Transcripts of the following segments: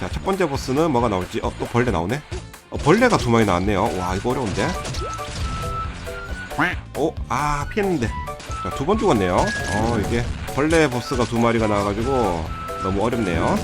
자, 첫 번째 보스는 뭐가 나올지. 어, 또 벌레 나오네. 어, 벌레가 두 마리 나왔네요. 와, 이거 어려운데. 어, 아, 피했는데. 자, 두 번 죽었네요. 어, 이게 벌레 보스가 두 마리가 나와가지고 너무 어렵네요.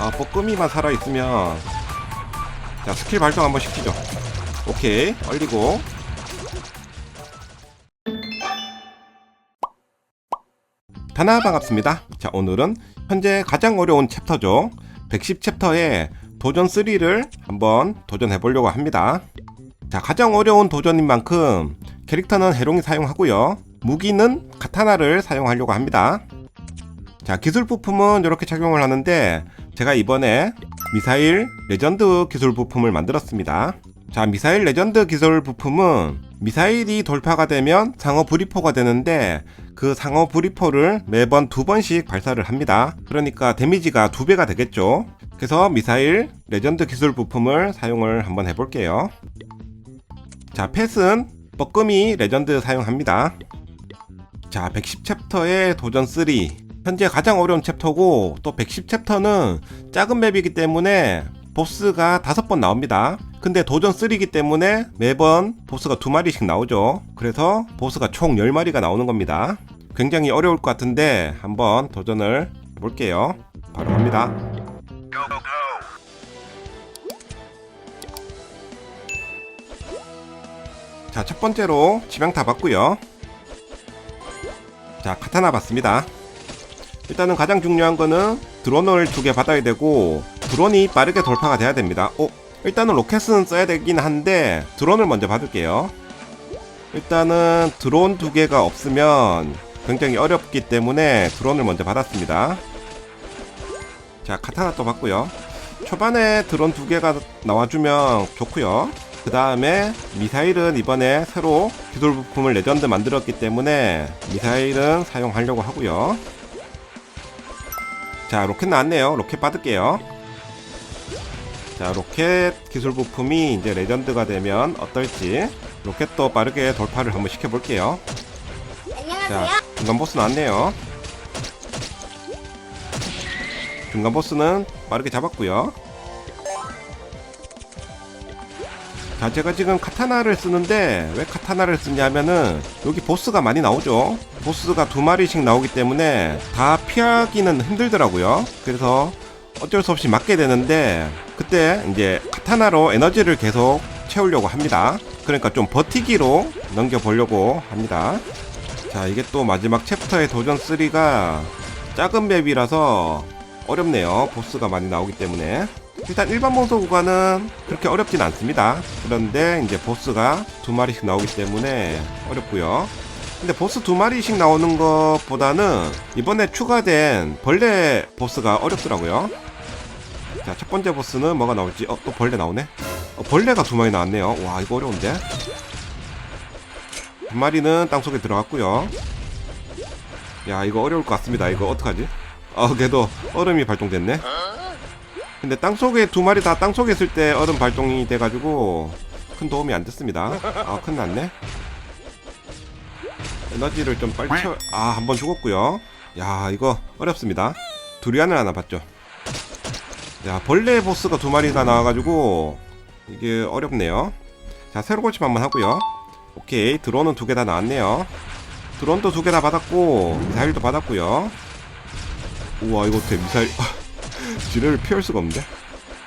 아, 뻐끔이만 살아있으면. 자, 스킬 발동 한번 시키죠. 오케이, 얼리고. 다나 반갑습니다. 자, 오늘은 현재 가장 어려운 챕터죠. 110 챕터에 도전 3를 한번 도전해 보려고 합니다. 자, 가장 어려운 도전인 만큼 캐릭터는 해롱이 사용하고요. 무기는 카타나를 사용하려고 합니다. 자, 기술 부품은 이렇게 착용을 하는데 제가 이번에 미사일 레전드 기술 부품을 만들었습니다. 자, 미사일 레전드 기술 부품은 미사일이 돌파가 되면 상어 브리포가 되는데 그 상어 브리포를 매번 두 번씩 발사를 합니다. 그러니까 데미지가 두 배가 되겠죠. 그래서 미사일 레전드 기술 부품을 사용을 한번 해볼게요. 자, 펫은 뻐끔이 레전드 사용합니다. 자, 110 챕터의 도전 3. 현재 가장 어려운 챕터고 또 110 챕터는 작은 맵이기 때문에 보스가 다섯 번 나옵니다. 근데 도전 3이기 때문에 매번 보스가 두 마리씩 나오죠. 그래서 보스가 총 10마리가 나오는 겁니다. 굉장히 어려울 것 같은데 한번 도전을 해볼게요. 바로 갑니다. 자, 첫 번째로 지명타 받고요. 자, 카타나 받습니다. 일단은 가장 중요한 거는 드론을 두 개 받아야 되고 드론이 빠르게 돌파가 돼야 됩니다. 어, 일단은 로켓은 써야 되긴 한데 드론을 먼저 받을게요. 일단은 드론 두 개가 없으면 굉장히 어렵기 때문에 드론을 먼저 받았습니다. 자, 카타나 또 받고요. 초반에 드론 두 개가 나와주면 좋고요. 그 다음에 미사일은 이번에 새로 기술 부품을 레전드 만들었기 때문에 미사일은 사용하려고 하고요. 자, 로켓 나왔네요. 로켓 받을게요. 자, 로켓 기술 부품이 이제 레전드가 되면 어떨지 로켓도 빠르게 돌파를 한번 시켜볼게요. 자, 중간 보스 나왔네요. 중간 보스는 빠르게 잡았고요. 자, 제가 지금 카타나를 쓰는데 왜 카타나를 쓰냐면은 여기 보스가 많이 나오죠. 보스가 두 마리씩 나오기 때문에 다 피하기는 힘들더라고요. 그래서 어쩔 수 없이 맞게 되는데 그때 이제 카타나로 에너지를 계속 채우려고 합니다. 그러니까 좀 버티기로 넘겨보려고 합니다. 자, 이게 또 마지막 챕터의 도전 3가 작은 맵이라서 어렵네요. 보스가 많이 나오기 때문에. 일단 일반 몽소 구간은 그렇게 어렵진 않습니다. 그런데 이제 보스가 두 마리씩 나오기 때문에 어렵고요. 근데 보스 두 마리씩 나오는 것보다는 이번에 추가된 벌레 보스가 어렵더라고요. 자, 첫 번째 보스는 뭐가 나올지, 어, 또 벌레 나오네? 어, 벌레가 두 마리 나왔네요. 와, 이거 어려운데? 한 마리는 땅속에 들어갔고요. 야, 이거 어려울 것 같습니다. 이거 어떡하지? 아, 그래도 얼음이 발동됐네. 근데 땅속에 두 마리 다 땅속에 있을 때 얼음 발동이 돼가지고 큰 도움이 안 됐습니다. 아, 큰 났네. 에너지를 좀 빨리 채워. 아, 한 번 죽었고요. 야, 이거 어렵습니다. 두리안을 하나 봤죠. 야, 벌레 보스가 두 마리가 나와가지고 이게 어렵네요. 자, 새로 고침 한번 하고요. 오케이, 드론은 두 개 다 나왔네요. 드론도 두 개 다 받았고 미사일도 받았고요. 우와, 이거 어떻게 미사일? 지뢰를 피할 수가 없는데.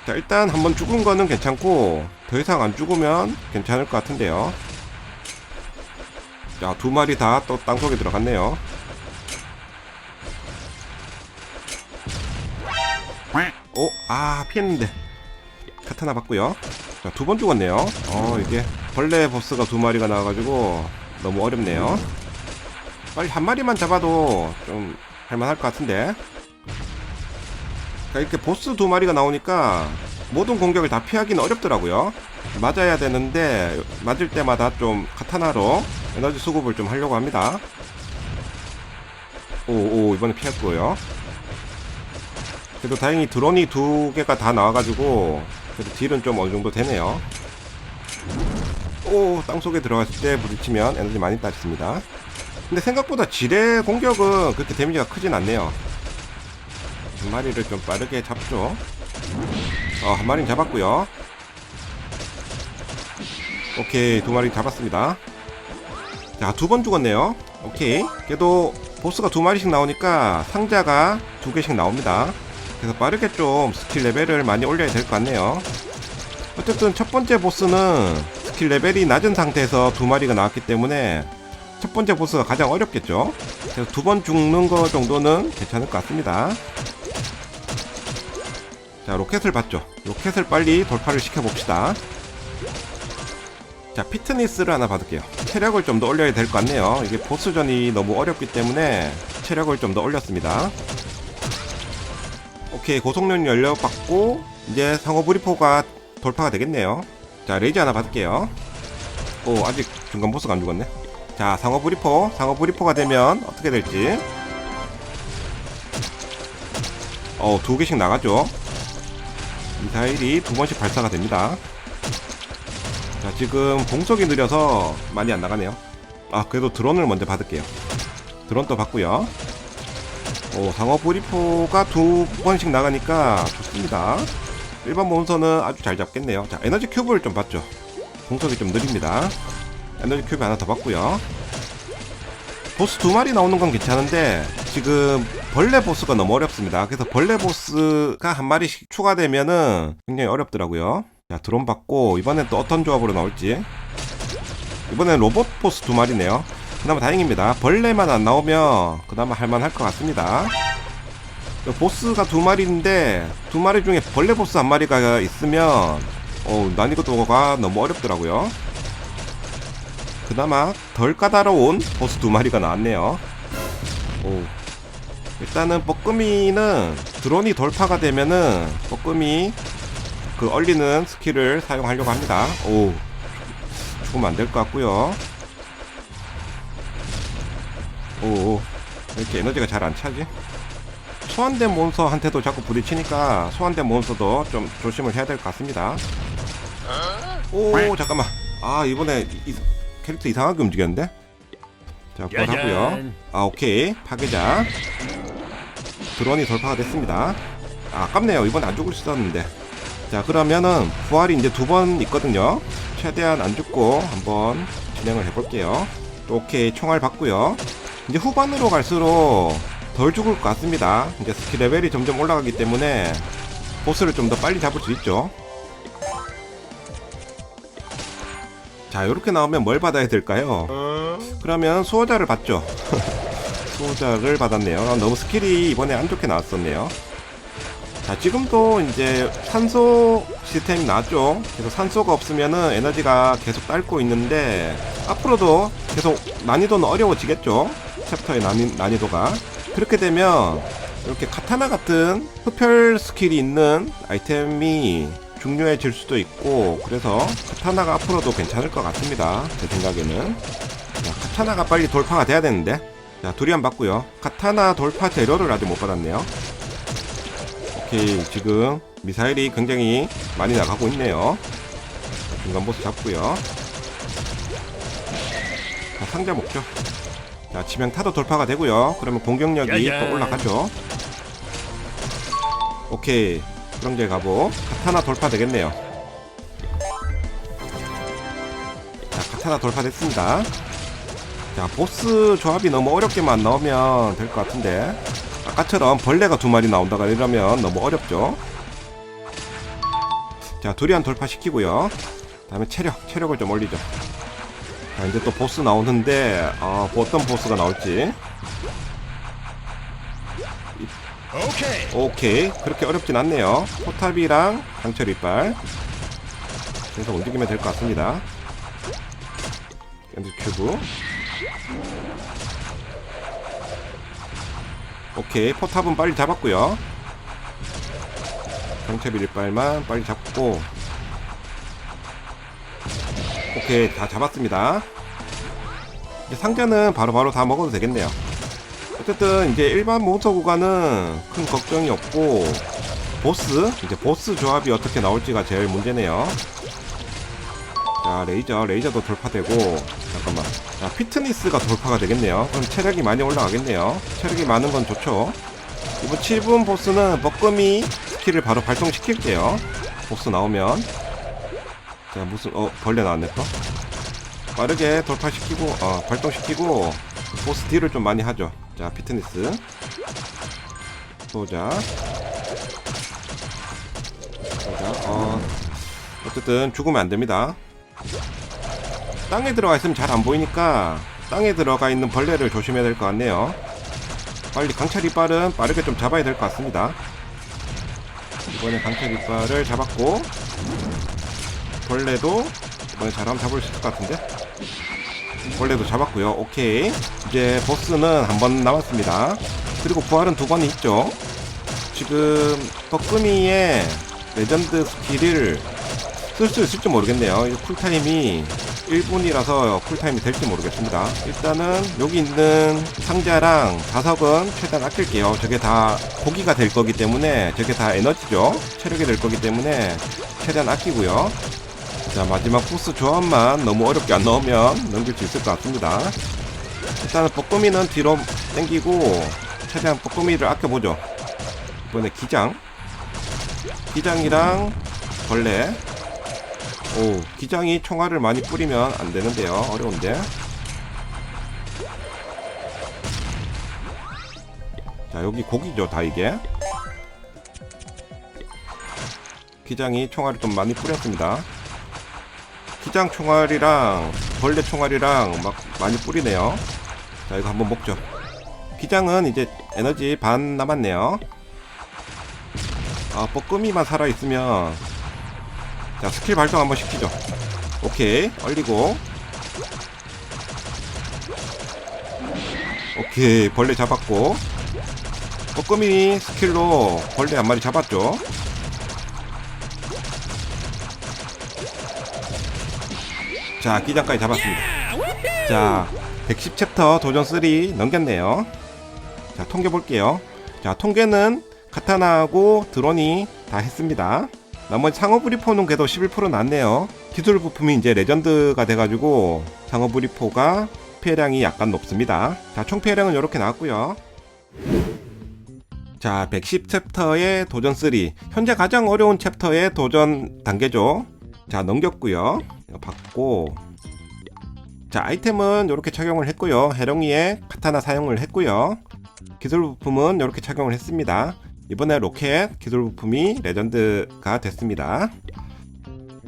자, 일단 한번 죽은 거는 괜찮고 더 이상 안 죽으면 괜찮을 것 같은데요. 자, 두 마리 다 또 땅속에 들어갔네요. 오, 아, 피했는데. 카타나 받고요. 자, 두 번 죽었네요. 어, 이게 벌레 보스가 두 마리가 나와가지고 너무 어렵네요. 빨리 한 마리만 잡아도 좀 할만할 것 같은데. 그러니까 이렇게 보스 두 마리가 나오니까 모든 공격을 다 피하기는 어렵더라고요. 맞아야 되는데 맞을 때마다 좀 카타나로 에너지 수급을 좀 하려고 합니다. 오오 이번에 피했고요. 그래도 다행히 드론이 두 개가 다 나와가지고 그래도 딜은 좀 어느 정도 되네요. 오 땅속에 들어갔을 때 부딪히면 에너지 많이 따집니다. 근데 생각보다 지뢰 공격은 그렇게 데미지가 크진 않네요. 한 마리를 좀 빠르게 잡죠. 어, 한 마리는 잡았고요. 오케이, 두 마리 잡았습니다. 자, 두 번 죽었네요. 오케이. 그래도 보스가 두 마리씩 나오니까 상자가 두 개씩 나옵니다. 그래서 빠르게 좀 스킬 레벨을 많이 올려야 될 것 같네요. 어쨌든 첫 번째 보스는 스킬 레벨이 낮은 상태에서 두 마리가 나왔기 때문에 첫 번째 보스가 가장 어렵겠죠. 그래서 두 번 죽는 거 정도는 괜찮을 것 같습니다. 자, 로켓을 봤죠. 로켓을 빨리 돌파를 시켜봅시다. 자, 피트니스를 하나 받을게요. 체력을 좀 더 올려야 될 것 같네요. 이게 보스전이 너무 어렵기 때문에 체력을 좀 더 올렸습니다. 오케이, 고속력 연료 받고, 이제 상호 브리포가 돌파가 되겠네요. 자, 레이저 하나 받을게요. 오, 아직 중간 보스가 안 죽었네. 자, 상어 브리포. 상어 브리포가 되면 어떻게 될지. 어, 두 개씩 나가죠. 미사일이 두 번씩 발사가 됩니다. 자, 지금 공속이 느려서 많이 안 나가네요. 아, 그래도 드론을 먼저 받을게요. 드론 또 받고요. 오, 상어 브리포가 두 번씩 나가니까 좋습니다. 일반 몬스터는 아주 잘 잡겠네요. 자, 에너지 큐브를 좀 받죠. 공속이 좀 느립니다. 에너지 큐브 하나 더 받고요. 보스 두 마리 나오는 건 괜찮은데 지금 벌레 보스가 너무 어렵습니다. 그래서 벌레 보스가 한 마리씩 추가되면은 굉장히 어렵더라고요. 자 드론 받고 이번엔 또 어떤 조합으로 나올지 이번엔 로봇 보스 두 마리네요. 그나마 다행입니다. 벌레만 안 나오면 그나마 할만할 것 같습니다. 보스가 두 마리인데 두 마리 중에 벌레 보스 한 마리가 있으면 어, 난이도가 너무 어렵더라고요. 그나마 덜 까다로운 보스 두 마리가 나왔네요. 오. 일단은 뻐끔이는 드론이 돌파가 되면은 뻐끔이 그 얼리는 스킬을 사용하려고 합니다. 오. 죽으면 안 될 것 같고요. 오. 오. 왜 이렇게 에너지가 잘 안 차지? 소환된 몬스터한테도 자꾸 부딪히니까 소환된 몬스터도 좀 조심을 해야 될 것 같습니다. 오 잠깐만. 아 이번에 이, 캐릭터 이상하게 움직였는데? 자, 그만하고요. 아, 오케이. 파괴자. 드론이 돌파가 됐습니다. 아, 아깝네요. 이번에 안 죽을 수 있었는데. 자, 그러면은 부활이 이제 두 번 있거든요. 최대한 안 죽고 한번 진행을 해볼게요. 또 오케이. 총알 받고요. 이제 후반으로 갈수록 덜 죽을 것 같습니다. 이제 스킬 레벨이 점점 올라가기 때문에 보스를 좀 더 빨리 잡을 수 있죠. 자, 이렇게 나오면 뭘 받아야 될까요? 그러면 수호자를 받죠. 수호자를 받았네요. 아, 너무 스킬이 이번에 안 좋게 나왔었네요. 자, 지금도 이제 산소 시스템이 나왔죠. 그래서 산소가 없으면은 에너지가 계속 딸고 있는데 앞으로도 계속 난이도는 어려워지겠죠. 챕터의 난이, 난이도가. 그렇게 되면 이렇게 카타나 같은 흡혈 스킬이 있는 아이템이 중요해질 수도 있고 그래서 카타나가 앞으로도 괜찮을 것 같습니다. 제 생각에는. 자, 카타나가 빨리 돌파가 돼야 되는데. 자 두리안 받고요. 카타나 돌파 재료를 아직 못 받았네요. 오케이 지금 미사일이 굉장히 많이 나가고 있네요. 중간 보스 잡고요. 자 상자 먹죠 자 치명타도 돌파가 되고요. 그러면 공격력이 또 올라가죠. 오케이. 수렁제 가보. 카타나 돌파 되겠네요. 자 카타나 돌파 됐습니다. 자 보스 조합이 너무 어렵게만 나오면 될 것 같은데. 아까처럼 벌레가 두 마리 나온다가 이러면 너무 어렵죠. 자 두리안 돌파시키고요. 다음에 체력 체력을 좀 올리죠 자 이제 또 보스 나오는데 어, 어떤 보스가 나올지. 오케이. 그렇게 어렵진 않네요. 포탑이랑 강철 이빨. 그래서 움직이면 될 것 같습니다. 연주 큐브. 오케이. 포탑은 빨리 잡았고요. 강철 이빨만 빨리 잡고 오케이 다 잡았습니다 이제 상자는 바로 바로 다 먹어도 되겠네요 어쨌든 이제 일반 몬스터 구간은 큰 걱정이 없고 보스 이제 보스 조합이 어떻게 나올지가 제일 문제네요. 자 레이저 레이저도 돌파되고 잠깐만 자 피트니스가 돌파가 되겠네요. 그럼 체력이 많이 올라가겠네요. 체력이 많은 건 좋죠. 이번 7분 보스는 스킬 스킬을 바로 발동시킬게요 보스 나오면 자 무슨 어 벌레 나왔네 또? 빠르게 돌파시키고 어 발동시키고 보스 딜을 좀 많이 하죠. 자 피트니스. 보자. 보자 어. 어쨌든 죽으면 안 됩니다. 땅에 들어가 있으면 잘 안 보이니까 땅에 들어가 있는 벌레를 조심해야 될 것 같네요. 빨리 강철 이빨은 빠르게 좀 잡아야 될 것 같습니다. 이번에 강철 이빨을 잡았고 벌레도 이번에 잘하면 잡을 수 있을 것 같은데? 벌레도 잡았고요. 오케이. 이제 보스는 한 번 남았습니다. 그리고 부활은 두 번이 있죠. 지금 뻐끔이의 레전드 스킬을 쓸 수 있을지 모르겠네요. 이 쿨타임이 1분이라서 쿨타임이 될지 모르겠습니다. 일단은 여기 있는 상자랑 자석은 최대한 아낄게요. 저게 다 고기가 될 거기 때문에 저게 다 에너지죠. 체력이 될 거기 때문에 최대한 아끼고요 자 마지막 보스 조합만 너무 어렵게 안 넣으면 넘길 수 있을 것 같습니다. 일단은 뻐꾸미는 뒤로 당기고 최대한 뻐꾸미를 아껴보죠. 이번에 기장. 기장이랑 벌레. 오 기장이 총알을 많이 뿌리면 안 되는데요. 어려운데. 자 여기 고기죠 다 이게. 기장이 총알을 좀 많이 뿌렸습니다 기장 총알이랑 벌레 총알이랑 막 많이 뿌리네요. 자 이거 한번 먹죠. 기장은 이제 에너지 반 남았네요. 아 뻐끔이만 살아있으면. 자 스킬 발동 한번 시키죠. 오케이 얼리고. 오케이 벌레 잡았고. 뻐끔이 스킬로 벌레 한 마리 잡았죠 자 기장까지 잡았습니다. 자 110챕터 도전 3 넘겼네요. 자 통계 볼게요. 자 통계는 카타나하고 드론이 다 했습니다. 나머지 상어 브리포는 그래도 11% 났네요. 기술 부품이 이제 레전드가 돼가지고 상어 브리포가 피해량이 약간 높습니다. 자 총 피해량은 이렇게 나왔고요. 자 110 챕터의 도전 3 현재 가장 어려운 챕터의 도전 단계죠 자 넘겼고요. 이거 받고. 자 아이템은 이렇게 착용을 했고요. 해롱이의 카타나 사용을 했고요. 기술 부품은 이렇게 착용을 했습니다. 이번에 로켓 기술 부품이 레전드가 됐습니다.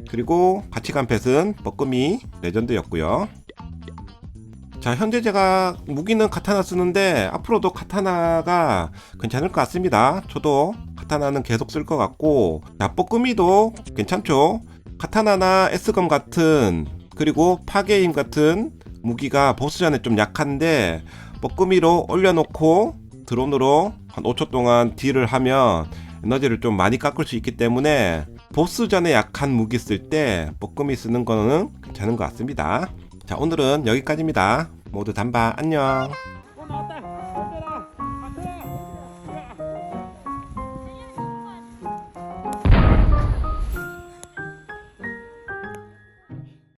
그리고 같이 간 펫은 뻐끔이 레전드였고요. 자 현재 제가 무기는 카타나 쓰는데 앞으로도 카타나가 괜찮을 것 같습니다. 저도 카타나는 계속 쓸 것 같고 자 뻐끔이도 괜찮죠 카타나나 S검 같은 그리고 파괴임 같은 무기가 보스전에 좀 약한데 뻐꾸미로 올려놓고 드론으로 한 5초 동안 딜을 하면 에너지를 좀 많이 깎을 수 있기 때문에 보스전에 약한 무기 쓸때 뻐꾸미 쓰는 거는 괜찮은 것 같습니다. 자 오늘은 여기까지입니다. 모두 단바 안녕